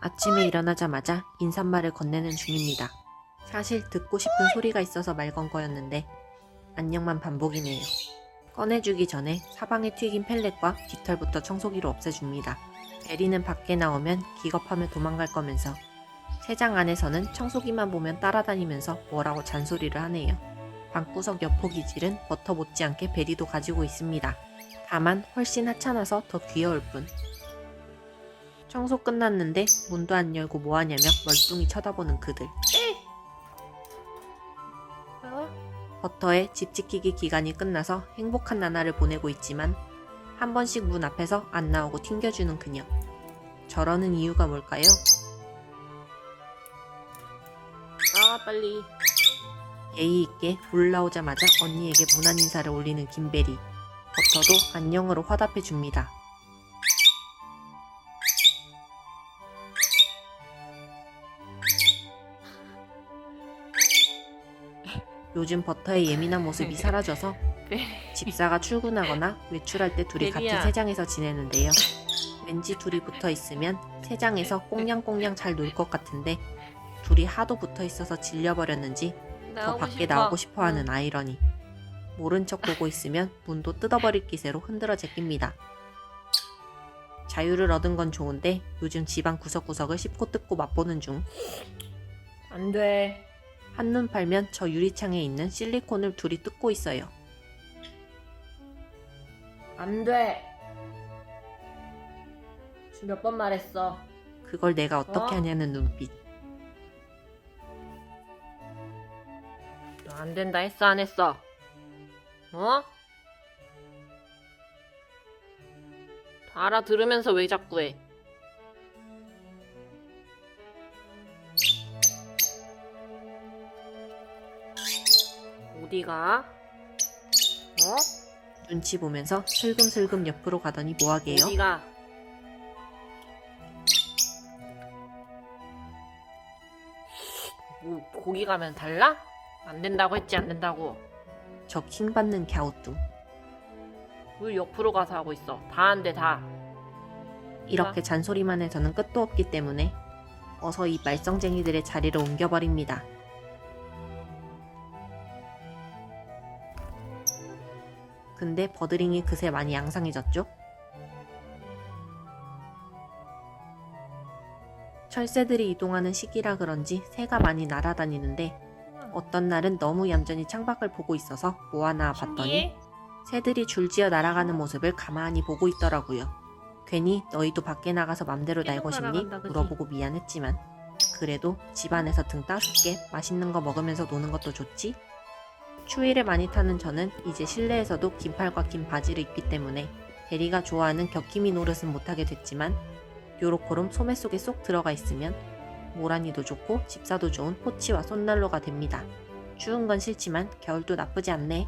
아침에 일어나자마자 인사말을 건네는 중입니다. 사실 듣고 싶은 소리가 있어서 말 건 거였는데 안녕만 반복이네요. 꺼내주기 전에 사방에 튀긴 펠렛과 깃털부터 청소기로 없애줍니다. 에리는 밖에 나오면 기겁하며 도망갈 거면서 세장 안에서는 청소기만 보면 따라다니면서 뭐라고 잔소리를 하네요. 방구석 여포 기질은 버터 못지않게 베리도 가지고 있습니다. 다만 훨씬 하찮아서 더 귀여울 뿐. 청소 끝났는데 문도 안 열고 뭐하냐며 멀뚱히 쳐다보는 그들. 버터의 집 지키기 기간이 끝나서 행복한 나날을 보내고 있지만 한 번씩 문 앞에서 안 나오고 튕겨주는 그녀. 저러는 이유가 뭘까요? 빨리. 예의 있게 올라오자마자 언니에게 무난 인사를 올리는 김베리. 버터도 안녕으로 화답해 줍니다. 요즘 버터의 예민한 모습이 사라져서 집사가 출근하거나 외출할 때 둘이 같은. 세장에서 지내는데요. 왠지 둘이 붙어 있으면 세장에서 꽁냥꽁냥 잘 놀 것 같은데 둘이 하도 붙어 있어서 질려버렸는지 더 밖에 나오고 싶어 하는 아이러니. 모른 척 보고 있으면 문도 뜯어버릴 기세로 흔들어 제낍니다. 자유를 얻은 건 좋은데 요즘 집안 구석구석을 씹고 뜯고 맛보는 중. 안 돼. 한눈 팔면 저 유리창에 있는 실리콘을 둘이 뜯고 있어요. 안 돼. 지금 몇 번 말했어. 그걸 내가 어떻게 어? 하냐는 눈빛. 너 안 된다 했어 안 했어? 어? 다 알아들으면서 왜 자꾸 해? 어디가? 어? 눈치 보면서 슬금슬금 옆으로 가더니 뭐하게요? 어디가? 뭐 고기 가면 달라? 안 된다고 했지 안 된다고. 저 킹받는 갸우뚱. 왜 옆으로 가서 하고 있어? 다 안 돼 다. 이렇게 잔소리만 해서는 끝도 없기 때문에 어서 이 말썽쟁이들의 자리를 옮겨버립니다. 근데 버드링이 그새 많이 양상해졌죠? 철새들이 이동하는 시기라 그런지 새가 많이 날아다니는데 어떤 날은 너무 얌전히 창밖을 보고 있어서 뭐 하나 봤더니 신기해? 새들이 줄지어 날아가는 모습을 가만히 보고 있더라고요. 괜히 너희도 밖에 나가서 맘대로 계속 날고 싶니? 날아간다? 물어보고 미안했지만 그래도 집 안에서 등 따숩게 맛있는 거 먹으면서 노는 것도 좋지? 추위를 많이 타는 저는 이제 실내에서도 긴팔과 긴 바지를 입기 때문에 베리가 좋아하는 격히미 노릇은 못하게 됐지만 요로코름 소매 속에 쏙 들어가 있으면 모란이도 좋고 집사도 좋은 포치와 손난로가 됩니다. 추운 건 싫지만 겨울도 나쁘지 않네.